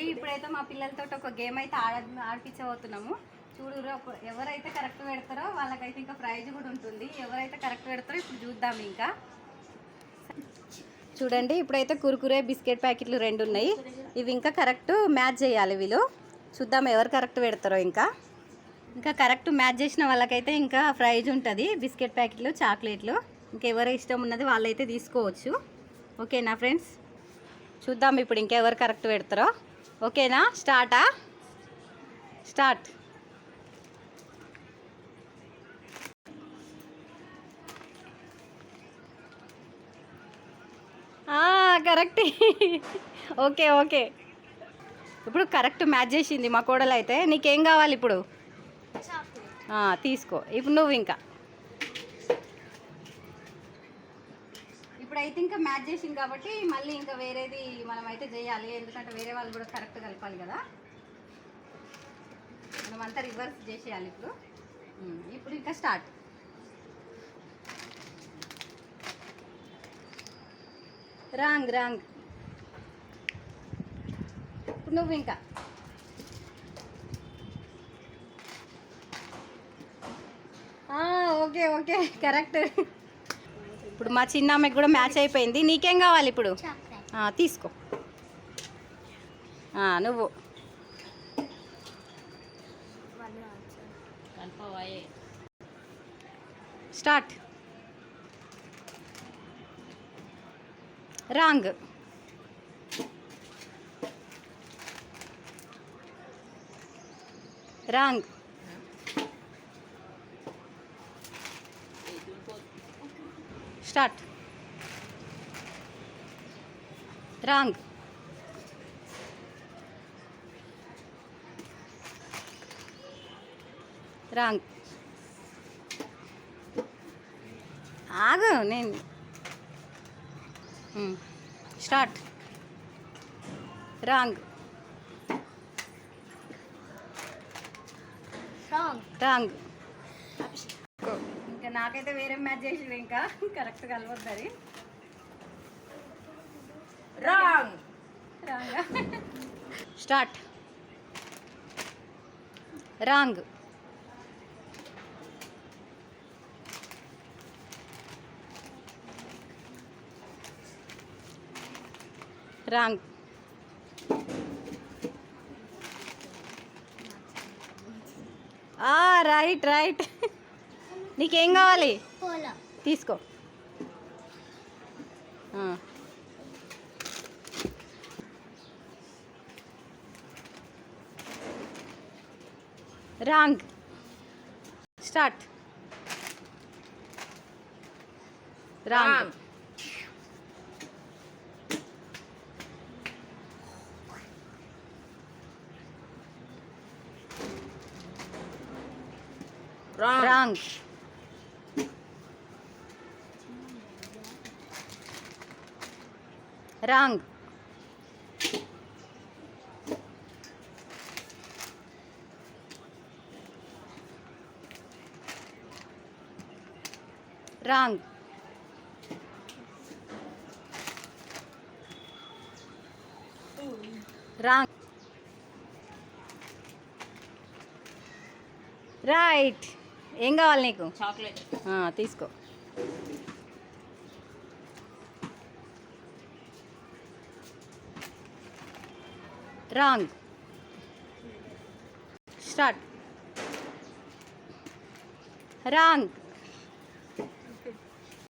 అండి. ఇప్పుడైతే మా పిల్లలతో ఒక గేమ్ అయితే ఆడ ఆడిపించబోతున్నాము. చూడు ఒక- ఎవరైతే కరెక్ట్ పెడతారో వాళ్ళకైతే ఇంకా ప్రైజ్ కూడా ఉంటుంది. ఎవరైతే కరెక్ట్ పెడతారో ఇప్పుడు చూద్దాం ఇంకా. చూడండి ఇప్పుడైతే కురుకురే బిస్కెట్ ప్యాకెట్లు రెండు ఉన్నాయి. ఇవి ఇంకా కరెక్ట్ మ్యాచ్ చేయాలి వీళ్ళు. చూద్దాం ఎవరు కరెక్ట్ పెడతారో ఇంకా. ఇంకా కరెక్ట్ మ్యాచ్ చేసిన వాళ్ళకైతే ఇంకా ప్రైజ్ ఉంటుంది. బిస్కెట్ ప్యాకెట్లు చాక్లెట్లు. ఇంకా ఇష్టం ఉన్నది వాళ్ళైతే తీసుకోవచ్చు. ఓకేనా ఫ్రెండ్స్? చూద్దాం ఇప్పుడు ఇంకెవరు కరెక్ట్ పెడతారో. ఓకేనా? స్టార్టా? స్టార్ట్. కరెక్ట్. Okay okay. ఇప్పుడు కరెక్ట్ మ్యాచ్ చేసింది మా కోడలు అయితే నీకేం కావాలి ఇప్పుడు? తీసుకో. ఇప్పుడు నువ్వు ఇంకా. ఇప్పుడైతే ఇంకా మ్యాచ్ చేసింది కాబట్టి మళ్ళీ ఇంకా వేరేది మనం అయితే చేయాలి. ఎందుకంటే వేరే వాళ్ళు కూడా కరెక్ట్ కలపాలి కదా. మనం అంతా రివర్స్ చేసేయాలి ఇప్పుడు. ఇప్పుడు ఇంకా స్టార్ట్ రాంగ్ రాంగ్. ఇప్పుడు నువ్వు ఇంకా. Okay okay. కరెక్ట్ ఇప్పుడు మా చిన్న అమ్మాయికి కూడా మ్యాచ్ అయిపోయింది. నీకేం కావాలి ఇప్పుడు? తీసుకో. నువ్వు. Start. Wrong. Wrong. Start. Wrong. Wrong. ఆగు నేను. స్టార్ట్. రాంగ్. రాంగ్. ఇంకా నాకైతే వేరే మ్యాచ్ చేసింది ఇంకా. Correct కలవద్దని wrong wrong start wrong wrong right right నీకేం కావాలి? తీసుకో. Wrong. Start. Wrong. Wrong. Wrong. Wrong. Wrong. Right. ఏం కావాలి నీకు? చాక్లెట్. తీసుకో. Wrong start wrong